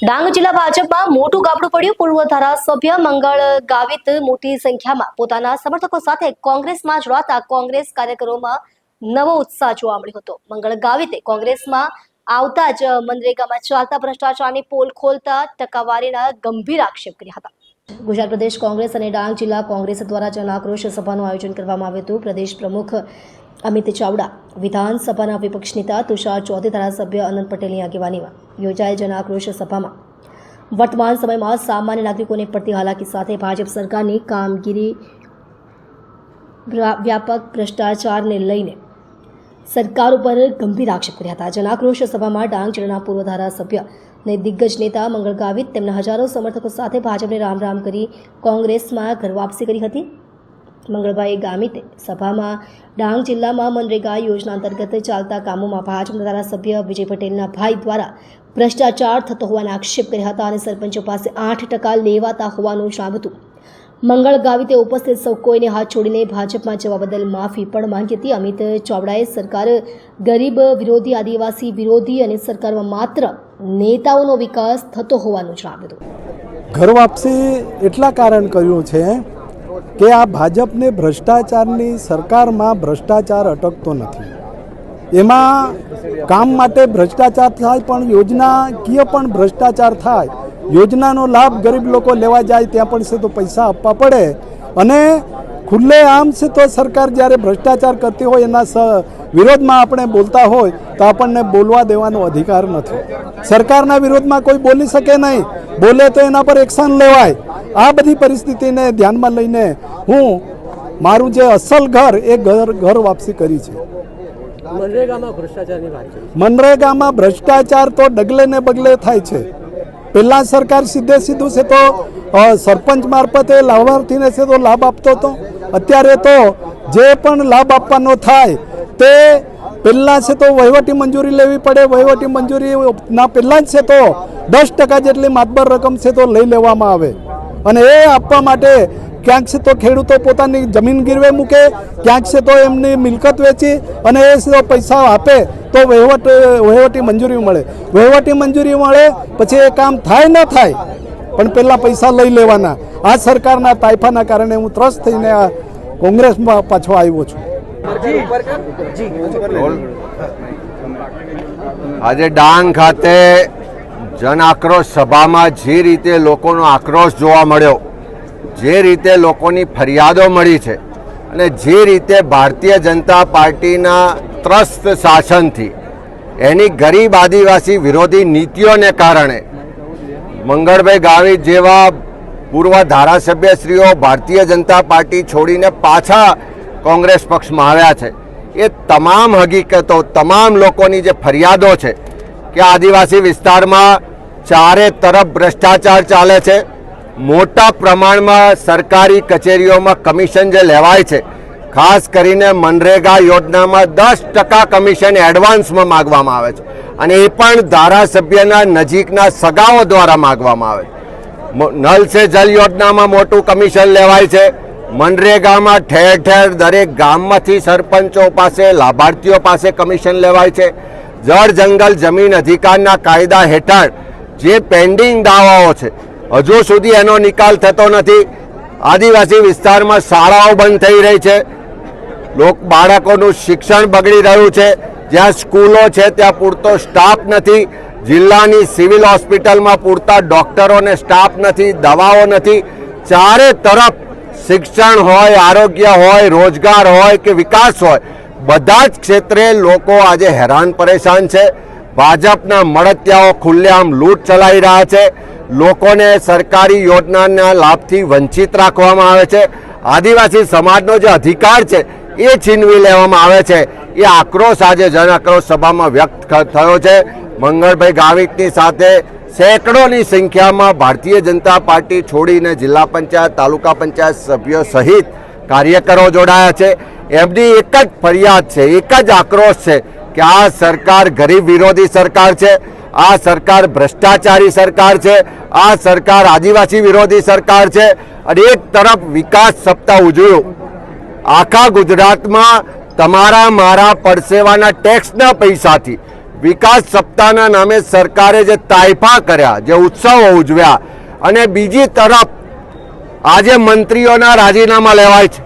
ડાંગ જિલ્લા ભાજપમાં મોટું ગાબડું પડ્યું. પૂર્વ ધારાસભ્ય મંગળ ગાવિત મોટી સંખ્યામાં પોતાના સમર્થકો સાથે કોંગ્રેસમાં જોડાતા કોંગ્રેસ કાર્યકરોમાં નવો ઉત્સાહ જોવા મળ્યો હતો. મંગળ ગાવિતે કોંગ્રેસમાં આવતા જ મનરેગામાં ચાલતા ભ્રષ્ટાચારની પોલ ખોલતા ટકાવારીના ગંભીર આક્ષેપ કર્યા હતા. ગુજરાત પ્રદેશ કોંગ્રેસ અને ડાંગ જિલ્લા કોંગ્રેસ દ્વારા જનાક્રોશ સભાનું આયોજન કરવામાં આવ્યું હતું. પ્રદેશ પ્રમુખ અમિત ચાવડા, વિધાનસભાના વિપક્ષ નેતા તુષાર ચૌધરી, ધારાસભ્ય અનંત પટેલની આગેવાનીમાં યોજાયેલ જન સભામાં. વર્તમાન સમયમાં સામાન્ય નાગરિકોને પડતી હાલાકી સાથે ભાજપ સરકારની કામગીરી વ્યાપક ભ્રષ્ટાચારને લઈને સરકાર ઉપર ગંભીર આક્ષેપ કર્યા હતા. જનાક્રોશ સભામાં ડાંગ જિલ્લાના પૂર્વ ધારાસભ્ય અને દિગ્ગજ નેતા મંગળ ગાવિત તેમના હજારો સમર્થકો સાથે ભાજપને રામ રામ કરી કોંગ્રેસમાં ઘર વાપસી કરી હતી. મંગળભાઈ ગામિતે સભામાં ડાંગ જિલ્લામાં મનરેગા યોજના અંતર્ગત ચાલતા કામોમાં ભાજપના ધારાસભ્ય વિજય પટેલના ભાઈ દ્વારા ભ્રષ્ટાચાર થતો હોવાના આક્ષેપ કર્યા હતા અને સરપંચો પાસે આઠ ટકા લેવાતા હોવાનું જણાવ્યું મંગળ ગાવિતે ઉપસ્થિત સૌ કોઈને હાથ છોડીને ભાજપમાં જવા બદલ માફી પણ માંગી હતી. અમિત ચાવડાએ સરકાર ગરીબ વિરોધી, આદિવાસી વિરોધી અને સરકારમાં માત્ર નેતાઓનો વિકાસ થતો હોવાનું જણાવ્યું હતું. ઘર વાપસી એટલા કારણ કર્યું છે કે આ ભાજપને ભ્રષ્ટાચારની સરકારમાં ભ્રષ્ટાચાર અટકતો નથી. એમાં કામ માટે ભ્રષ્ટાચાર થાય પણ યોજનાકીય પણ ભ્રષ્ટાચાર થાય. યોજનાનો લાભ ગરીબ લોકો લેવા જાય ત્યાં પણ છે તો પૈસા આપવા પડે. અને ખુલ્લે આમ છે તો સરકાર જ્યારે ભ્રષ્ટાચાર કરતી હોય એના વિરોધમાં આપણે બોલતા હોય તો આપણને બોલવા દેવાનો અધિકાર નથી. સરકારના વિરોધમાં કોઈ બોલી શકે નહીં. બોલે તો એના પર એક્શન લેવાય. આ બધી પરિસ્થિતિને ધ્યાનમાં લઈને હું મારું જે અસલ ઘર એ ઘર ઘર વાપસી કરી છે. મનરેગામાં ભ્રષ્ટાચાર તો ડગલે ને બગલે થાય છે. પહેલાં સરકાર સીધે સીધું છે તો સરપંચ મારફતે લાભાર્થીને છે તો લાભ આપતો હતો અત્યારે તો જે પણ લાભ આપવાનો થાય તે પહેલાં છે તો વહીવટી મંજૂરી લેવી પડે. વહીવટી મંજૂરીના પહેલાં જ છે તો દસ ટકા જેટલી માતબર રકમ છે તો લઈ લેવામાં આવે. અને એ આપવા માટે ક્યાંક છે તો ખેડૂતો પોતાની જમીન ગીરવે મૂકે, ક્યાંક છે તો એમની મિલકત વેચી અને એ પૈસા આપે, તો વહીવટ, વહીવટી મંજૂરી મળે. વહીવટી મંજૂરી મળે, પછી એ કામ થાય ન થાય, પણ પહેલાં પૈસા લઈ લેવાના. આ સરકારના તાઇફાના કારણે હું ત્રસ્ત થઈને આ કોંગ્રેસમાં પાછો આવ્યો છું. આજે ડાંગ ખાતે જન આક્રોશ સભામાં જે રીતે લોકોનો આક્રોશ જોવા મળ્યો, જે રીતે લોકોની ફરિયાદો મળી છે અને જે રીતે ભારતીય જનતા પાર્ટીના ત્રસ્ત શાસનથી એની ગરીબ આદિવાસી વિરોધી નીતિઓને કારણે મંગળભાઈ ગાવિત જેવા પૂર્વ ધારાસભ્યશ્રીઓ ભારતીય જનતા પાર્ટી છોડીને પાછા કોંગ્રેસ પક્ષમાં આવ્યા છે. એ તમામ હકીકતો, તમામ લોકોની જે ફરિયાદો છે કે આદિવાસી વિસ્તારમાં ચારે તરફ ભ્રષ્ટાચાર ચાલે છે. મોટા પ્રમાણમાં સરકારી કચેરીઓમાં કમિશન જે લેવાય છે, ખાસ કરીને મનરેગા યોજનામાં દસ ટકા કમિશન એડવાન્સમાં માગવામાં આવે છે અને એ પણ ધારાસભ્યના નજીકના સગાઓ દ્વારા માગવામાં આવે નલ સે જલ યોજનામાં મોટું કમિશન લેવાય છે. મનરેગામાં ઠેર ઠેર દરેક ગામમાંથી સરપંચો પાસે, લાભાર્થીઓ પાસે કમિશન લેવાય છે. જળ જંગલ જમીન અધિકારના કાયદા હેઠળ જે પેન્ડિંગ દાવાઓ છે, હજુ સુધી એનો નિકાલ થતો નથી. આદિવાસી વિસ્તારમાં શાળાઓ બંધ થઈ રહી છે. લોક બાળકોનું શિક્ષણ બગડી રહ્યું છે. જ્યાં સ્કૂલો છે, ત્યાં પૂરતો સ્ટાફ નથી. જિલ્લાની સિવિલ હોસ્પિટલમાં પૂરતા ડોક્ટરોને સ્ટાફ નથી, દવાઓ નથી. ચારે તરફ શિક્ષણ હોય, આરોગ્ય હોય, રોજગાર હોય કે વિકાસ હોય બધા જ ક્ષેત્રે લોકો આજે હેરાન પરેશાન છે. ભાજપના મળતિયાઓ ખુલ્લેઆમ લૂંટ ચલાવી રહ્યા છે. લોકોને સરકારી યોજનાના લાભથી વંચિત રાખવામાં આવે છે. આદિવાસી સમાજનો જે અધિકાર છે, એ છીનવી લેવામાં આવે છે. એ આક્રોશ આજે જન આક્રોશ સભામાં વ્યક્ત થયો છે. મંગળભાઈ ગાવિતની સાથે સેંકડોની સંખ્યામાં ભારતીય જનતા પાર્ટી છોડીને જિલ્લા પંચાયત, તાલુકા પંચાયત સભ્યો સહિત કાર્યકરો જોડાયા છે. એમની એક જ ફરિયાદ છે, એક જ આક્રોશ છે કે આ સરકાર ગરીબ વિરોધી સરકાર છે, આ સરકાર ભ્રષ્ટાચારી સરકાર છે, આ સરકાર આદિવાસી વિરોધી સરકાર છે અને એક તરફ વિકાસ સપ્તાહ ઉજવ્યું. આખા ગુજરાતમાં તમારા, મારા પરસેવાના ટેક્સના પૈસાથી વિકાસ સપ્તાહના નામે સરકારે જે તાઇફા કર્યા, જે ઉત્સવો ઉજવ્યા અને બીજી તરફ આજે મંત્રીઓના રાજીનામા લેવાય છે.